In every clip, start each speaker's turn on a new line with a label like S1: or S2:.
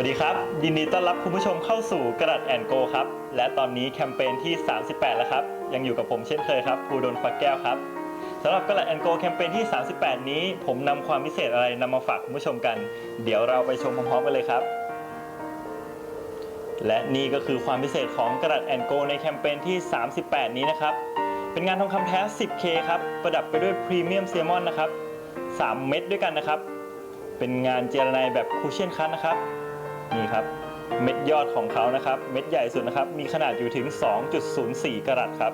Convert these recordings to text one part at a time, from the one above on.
S1: วัสดีครับ ยินดีต้อนรับคุณผู้ชมเข้าสู่กระดัดแอนโกครับ และตอนนี้แคมเปญที่ 38 แล้วครับ ยังอยู่กับผมเช่นเคยครับภูดลฟักแก้วครับสำหรับกระดัดแอนโกแคมเปญที่ 38 นี้ ผมนำความพิเศษอะไรนำมาฝากคุณผู้ชมกัน เดี๋ยวเราไปชมพร้อมๆกันเลยครับ และนี่ก็คือความพิเศษของกระดัดแอนโกในแคมเปญที่ 38 นี้นะครับ เป็นงานทองคำแท้ 10K ครับประดับไปด้วยพรีเมียมเซมอนนะครับ 3 เม็ดด้วยกันนะครับ เป็นงานเจรไนแบบคูเชียนคัทนะครับ นี่ครับเม็ดยอดของเขานะครับ เม็ดใหญ่สุดนะครับ มีขนาดอยู่ถึง 2.04 กรัตครับ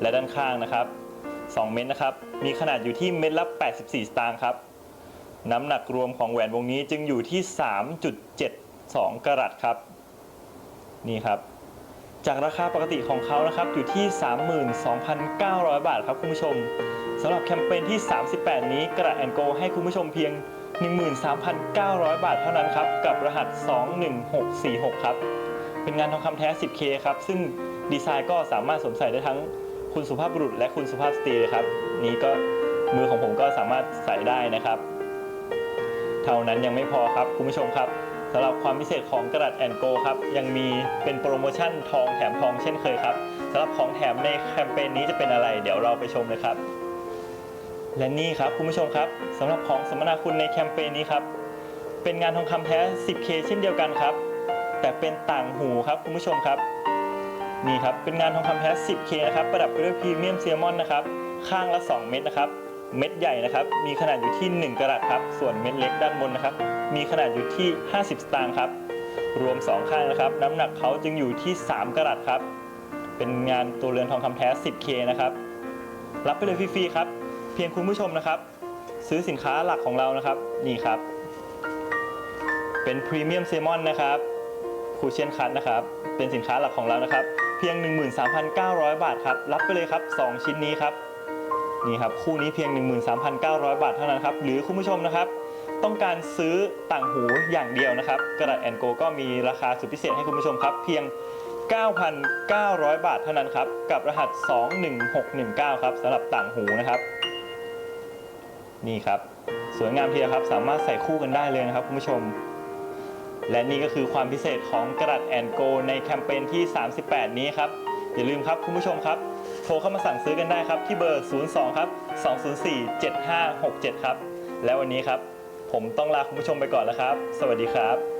S1: และด้านข้างนะครับ 2 เม็ดนะครับ มีขนาดอยู่ที่เม็ดละ 84 สตางค์ครับ น้ำหนักรวมของแหวนวงนี้จึงอยู่ที่ 3.72 กรัตครับ นี่ครับ จากราคาปกติของเขานะครับอยู่ที่ 32,900 บาทครับคุณผู้ชมสำหรับแคมเปญที่ 38 นี้กระแอนโก ให้คุณผู้ชมเพียง 13,900 บาทเท่านั้นครับ กับรหัส 21646 ครับ เป็นงานทองคำแท้ 10K ครับ ซึ่งดีไซน์ก็สามารถสวมใส่ได้ทั้งคุณสุภาพบุรุษและคุณสุภาพสตรีเลยครับ นี้ก็มือของผมก็สามารถใส่ได้นะครับ เท่านั้นยังไม่พอครับ คุณผู้ชมครับสำหรับความพิเศษของกระดาษแอนโกครับ ยังมีเป็นโปรโมชั่นทองแถมทองเช่นเคยครับสำหรับของแถมในแคมเปญนี้จะเป็นอะไร เดี๋ยวเราไปชมเลยครับ และนี่ครับคุณผู้ชมครับสำหรับของสมนาคุณในแคมเปญนี้ครับ เป็นงานทองคำแท้ 10K เช่นเดียวกันครับ แต่เป็นต่างหูครับคุณผู้ชมครับ นี่ครับเป็นงานทองคำแท้ 10K นะครับประดับไปด้วยพรีเมียมเซลมอนนะครับข้างละ 2 เม็ดนะครับ เม็ดใหญ่นะครับ มีขนาดอยู่ที่ 1 กรัตครับ ส่วนเม็ดเล็กด้านบนนะครับ มีขนาดอยู่ที่ 50 สตางค์ครับ รวม 2 ข้างนะครับ น้ำหนักเขาจึงอยู่ที่ 3 กรัตครับ เป็นงานตัวเรือนทองคำแท้ 10K นะครับ รับไปเลยฟรีๆครับ เพียงคุณผู้ชมนะครับ ซื้อสินค้าหลักของเรานะครับ นี่ครับ เป็นพรีเมียมเซมอนนะครับคูเชียนคัทนะครับ เป็นสินค้าหลักของเรานะครับ เพียง 13,900 บาทครับ รับไปเลยครับ 2 ชิ้นนี้ครับ นี่ครับ คู่นี้เพียง 13,900 บาทเท่านั้นครับ หรือคุณผู้ชมนะครับ ต้องการซื้อต่างหูอย่างเดียวนะครับ กระดาษแอนโกก็มีราคาสุดพิเศษให้คุณผู้ชมครับ เพียง 9,900 บาทเท่านั้นครับ กับรหัส 21619 ครับสำหรับต่างหูนะครับ นี่ครับ สวยงามทีเดียวครับ สามารถใส่คู่กันได้เลยนะครับคุณผู้ชม และนี่ก็คือความพิเศษของกระดาษแอนโกในแคมเปญที่ 38 นี้ครับ อย่าลืมครับคุณผู้ชมครับ โทรเข้ามาสั่งซื้อกันได้ครับ ที่เบอร์ 02 ครับ 204 7567 ครับ และวันนี้ครับ ผมต้องลาคุณผู้ชมไปก่อนแล้วครับ สวัสดีครับ